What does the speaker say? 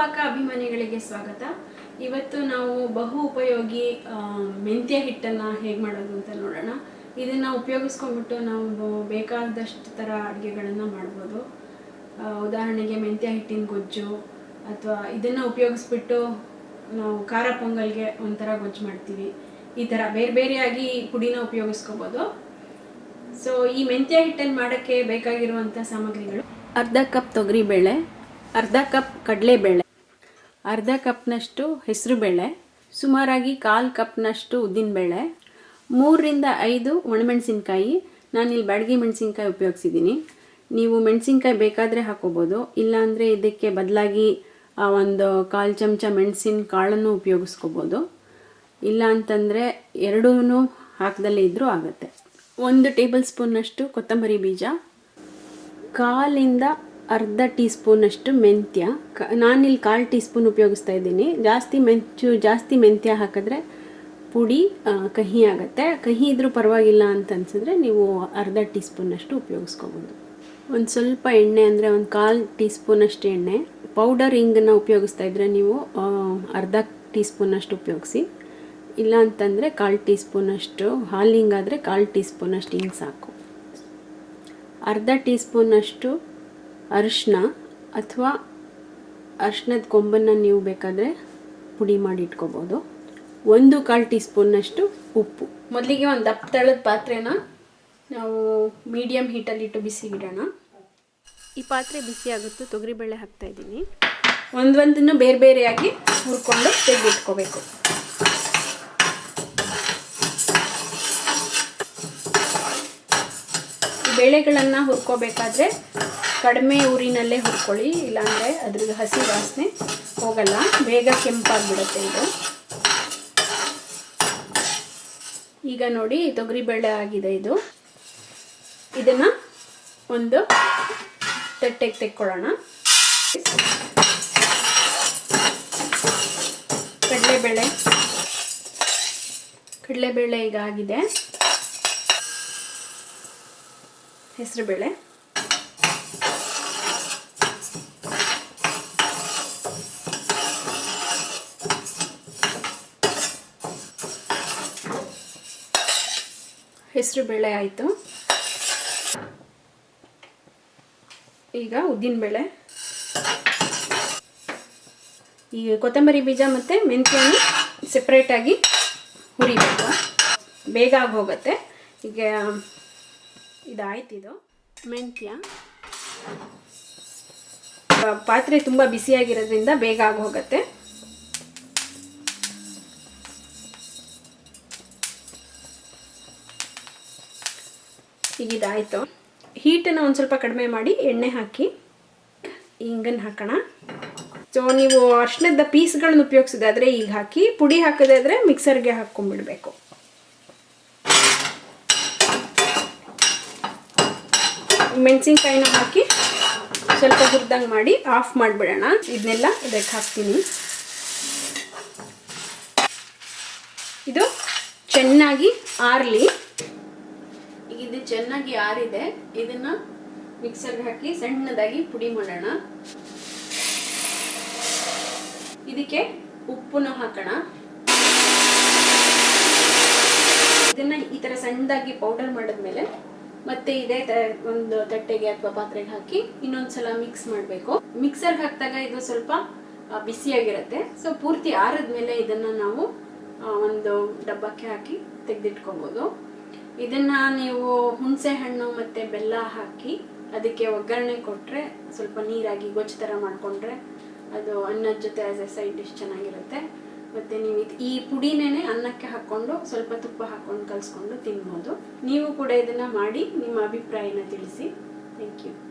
ಪಾಕ ಅಭಿಮಾನಿಗಳಿಗೆ ಸ್ವಾಗತ. ಇವತ್ತು ನಾವು ಬಹು ಉಪಯೋಗಿ ಮೆಂತ್ಯ ಹಿಟ್ಟನ್ನು ಹೇಗೆ ಮಾಡೋದು ಅಂತ ನೋಡೋಣ. ಇದನ್ನು ಉಪಯೋಗಿಸ್ಕೊಂಡ್ಬಿಟ್ಟು ನಾವು ಬೇಕಾದಷ್ಟು ಥರ ಅಡುಗೆಗಳನ್ನು ಮಾಡ್ಬೋದು. ಉದಾಹರಣೆಗೆ ಮೆಂತ್ಯ ಹಿಟ್ಟಿನ ಗೊಜ್ಜು ಅಥವಾ ಇದನ್ನು ಉಪಯೋಗಿಸ್ಬಿಟ್ಟು ನಾವು ಖಾರ ಪೊಂಗಲ್ಗೆ ಒಂಥರ ಗೊಜ್ಜು ಮಾಡ್ತೀವಿ. ಈ ಥರ ಬೇರೆ ಬೇರೆಯಾಗಿ ಪುಡಿನ ಉಪಯೋಗಿಸ್ಕೋಬೋದು. ಸೊ ಈ ಮೆಂತ್ಯ ಹಿಟ್ಟನ್ನು ಮಾಡೋಕ್ಕೆ ಬೇಕಾಗಿರುವಂಥ ಸಾಮಗ್ರಿಗಳು. ಅರ್ಧ ಕಪ್ ತೊಗರಿಬೇಳೆ ಅರ್ಧ ಕಪ್ ಕಡಲೆಬೇಳೆ ಅರ್ಧ ಕಪ್ನಷ್ಟು ಹೆಸರುಬೇಳೆ ಸುಮಾರಾಗಿ ಕಾಲು ಕಪ್ನಷ್ಟು ಉದ್ದಿನಬೇಳೆ ಮೂರರಿಂದ ಐದು ಒಣಮೆಣಸಿನ್ಕಾಯಿ. ನಾನಿಲ್ಲಿ ಬಾಡಿಗೆ ಮೆಣಸಿನ್ಕಾಯಿ ಉಪಯೋಗಿಸಿದ್ದೀನಿ. ನೀವು ಮೆಣಸಿನ್ಕಾಯಿ ಬೇಕಾದರೆ ಹಾಕೋಬೋದು ಇಲ್ಲಾಂದರೆ ಇದಕ್ಕೆ ಬದಲಾಗಿ ಒಂದು ಕಾಲು ಚಮಚ ಮೆಣಸಿನ ಕಾಳನ್ನು ಉಪಯೋಗಿಸ್ಕೋಬೋದು. ಇಲ್ಲ ಅಂತಂದರೆ ಎರಡೂ ಹಾಕದಲ್ಲೇ ಇದ್ದರೂ ಆಗುತ್ತೆ. ಒಂದು ಟೇಬಲ್ ಸ್ಪೂನ್ನಷ್ಟು ಕೊತ್ತಂಬರಿ ಬೀಜ, ಕಾಲಿಂದ ಅರ್ಧ ಟೀ ಸ್ಪೂನಷ್ಟು ಮೆಂತ್ಯ. ಕ, ನಾನಿಲ್ಲಿ ಕಾಲು ಟೀ ಸ್ಪೂನ್ ಉಪಯೋಗಿಸ್ತಾ ಇದ್ದೀನಿ. ಜಾಸ್ತಿ ಮೆಂಚು ಜಾಸ್ತಿ ಮೆಂತ್ಯ ಹಾಕಿದ್ರೆ ಪುಡಿ ಕಹಿ ಆಗುತ್ತೆ. ಕಹಿ ಇದ್ದರೂ ಪರವಾಗಿಲ್ಲ ಅಂತ ಅನ್ಸಿದ್ರೆ ನೀವು ಅರ್ಧ ಟೀ ಸ್ಪೂನಷ್ಟು ಉಪಯೋಗಿಸ್ಕೋಬೋದು. ಒಂದು ಸ್ವಲ್ಪ ಎಣ್ಣೆ ಅಂದರೆ ಒಂದು ಕಾಲು ಟೀ ಸ್ಪೂನಷ್ಟು ಎಣ್ಣೆ. ಪೌಡರ್ ಹಿಂಗನ್ನು ಉಪಯೋಗಿಸ್ತಾ ಇದ್ದರೆ ನೀವು ಅರ್ಧ ಟೀ ಸ್ಪೂನಷ್ಟು ಉಪಯೋಗಿಸಿ. ಇಲ್ಲ ಅಂತಂದರೆ ಕಾಲು ಟೀ ಸ್ಪೂನಷ್ಟು ಹಾಲಿಂಗಾದರೆ ಕಾಲು ಟೀ ಸ್ಪೂನಷ್ಟು ಹಿಂಗೆ ಸಾಕು. ಅರ್ಧ ಟೀ ಸ್ಪೂನಷ್ಟು ಅರಿಶಿನ ಅಥವಾ ಅರಿಶಿನದ ಕೊಂಬನ್ನು ನೀವು ಬೇಕಾದರೆ ಪುಡಿ ಮಾಡಿ ಇಟ್ಕೋಬೋದು. ಒಂದು ಕಾಲು ಟೀ ಸ್ಪೂನ್ನಷ್ಟು ಉಪ್ಪು. ಮೊದಲಿಗೆ ಒಂದು ದಪ್ಪ ತಳದ ಪಾತ್ರೆನ ನಾವು ಮೀಡಿಯಮ್ ಬಿಸಿ ಇಡೋಣ ಈ ಪಾತ್ರೆ ಬಿಸಿ ಆಗುತ್ತೆ ತೊಗರಿಬೇಳೆ ಹಾಕ್ತಾ ಇದ್ದೀನಿ. ಒಂದೊಂದನ್ನು ಬೇರೆ ಬೇರೆಯಾಗಿ ಹುರ್ಕೊಂಡು ತೆಗೆದಿಟ್ಕೋಬೇಕು. ಬೇಳೆಗಳನ್ನು ಹುರ್ಕೋಬೇಕಾದ್ರೆ ಕಡಿಮೆ ಊರಿನಲ್ಲೇ ಹುರ್ಕೊಳ್ಳಿ, ಇಲ್ಲಾಂದರೆ ಅದ್ರದ್ದು ಹಸಿ ವಾಸನೆ ಹೋಗಲ್ಲ. ಬೇಗ ಕೆಂಪಾಗಿಬಿಡುತ್ತೆ ಇದು. ಈಗ ನೋಡಿ, ತೊಗರಿಬೇಳೆ ಆಗಿದೆ ಇದು. ಇದನ್ನು ಒಂದು ತಟ್ಟೆಗೆ ತೆಕ್ಕೊಳ್ಳೋಣ. ಕಡಲೆಬೇಳೆ. ಕಡಲೆಬೇಳೆ ಈಗ ಆಗಿದೆ. ಹೆಸರುಬೇಳೆ ಹೆಸರುಬೇಳೆ ಆಯಿತು. ಈಗ ಉದ್ದಿನ ಬೇಳೆ. ಈ ಕೊತ್ತಂಬರಿ ಬೀಜ ಮತ್ತು ಮೆಂತ್ಯನ್ನು ಸೆಪ್ರೇಟಾಗಿ ಹುರಿಬೇಕು. ಬೇಗ ಆಗೋಗುತ್ತೆ ಈಗ ಇದಾಯ್ತು ಇದು. ಮೆಂತ್ಯ. ಪಾತ್ರೆ ತುಂಬ ಬಿಸಿಯಾಗಿರೋದ್ರಿಂದ ಬೇಗ ಆಗಿ ಹೋಗುತ್ತೆ ಈಗ ಇದಾಯಿತು ಹೀಟನ್ನು ಒಂದು ಸ್ವಲ್ಪ ಕಡಿಮೆ ಮಾಡಿ ಎಣ್ಣೆ ಹಾಕಿ ಹಿಂಗನ್ನು ಹಾಕೋಣ. ಸೊ ನೀವು ಅರ್ಶನದ ಪೀಸ್ಗಳನ್ನ ಉಪಯೋಗಿಸಿದಾದ್ರೆ ಈಗ ಹಾಕಿ, ಪುಡಿ ಹಾಕೋದಾದ್ರೆ ಮಿಕ್ಸರ್ಗೆ ಹಾಕ್ಕೊಂಡ್ಬಿಡ್ಬೇಕು ಮೆಣಸಿನ್ಕಾಯಿನ ಹಾಕಿ ಸ್ವಲ್ಪ ಹುರಿದಂಗೆ ಮಾಡಿ ಆಫ್ ಮಾಡಿಬಿಡೋಣ. ಇದನ್ನೆಲ್ಲ ಇದಕ್ಕೆ ಹಾಕ್ತೀನಿ. ಇದು ಚೆನ್ನಾಗಿ ಆರಲಿ. ಈಗ ಇದು ಚೆನ್ನಾಗಿ ಆರಿದೆ. ಇದನ್ನ ಮಿಕ್ಸರ್ಗೆ ಹಾಕಿ ಸಣ್ಣದಾಗಿ ಪುಡಿ ಮಾಡೋಣ. ಇದಕ್ಕೆ ಉಪ್ಪನ್ನು ಹಾಕೋಣ. ಇದನ್ನ ಈ ತರ ಸಣ್ಣದಾಗಿ ಪೌಡರ್ ಮಾಡಿದ್ಮೇಲೆ ಮತ್ತೆ ಇದೇ ಒಂದು ತಟ್ಟೆಗೆ ಅಥವಾ ಪಾತ್ರೆಗೆ ಹಾಕಿ ಇನ್ನೊಂದ್ಸಲ ಮಿಕ್ಸ್ ಮಾಡಬೇಕು. ಮಿಕ್ಸರ್ಗೆ ಹಾಕಿದಾಗ ಇದು ಸ್ವಲ್ಪ ಬಿಸಿಯಾಗಿರುತ್ತೆ. ಸೊ ಪೂರ್ತಿ ಆರಿದ್ಮೇಲೆ ಇದನ್ನ ನಾವು ಒಂದು ಡಬ್ಬಕ್ಕೆ ಹಾಕಿ ತೆಗೆದಿಟ್ಕೋಬಹುದು ಇದನ್ನ ನೀವು ಹುಣಸೆ ಹಣ್ಣು ಮತ್ತೆ ಬೆಲ್ಲ ಹಾಕಿ ಅದಕ್ಕೆ ಒಗ್ಗರಣೆ ಕೊಟ್ರೆ ಸ್ವಲ್ಪ ನೀರಾಗಿ ಗೊಜ್ಜು ಥರ ಮಾಡ್ಕೊಂಡ್ರೆ ಅದು ಅನ್ನದ ಜೊತೆ ಆಸ್ ಎ ಸೈಡ್ ಡಿಶ್ ಚೆನ್ನಾಗಿರುತ್ತೆ. ಮತ್ತೆ ನೀವು ಈ ಪುಡಿನೇನೆ ಅನ್ನಕ್ಕೆ ಹಾಕೊಂಡು ಸ್ವಲ್ಪ ತುಪ್ಪ ಹಾಕೊಂಡು ಕಲಿಸ್ಕೊಂಡು ತಿನ್ಬೋದು. ನೀವು ಕೂಡ ಇದನ್ನ ಮಾಡಿ ನಿಮ್ಮ ಅಭಿಪ್ರಾಯನ ತಿಳಿಸಿ. Thank you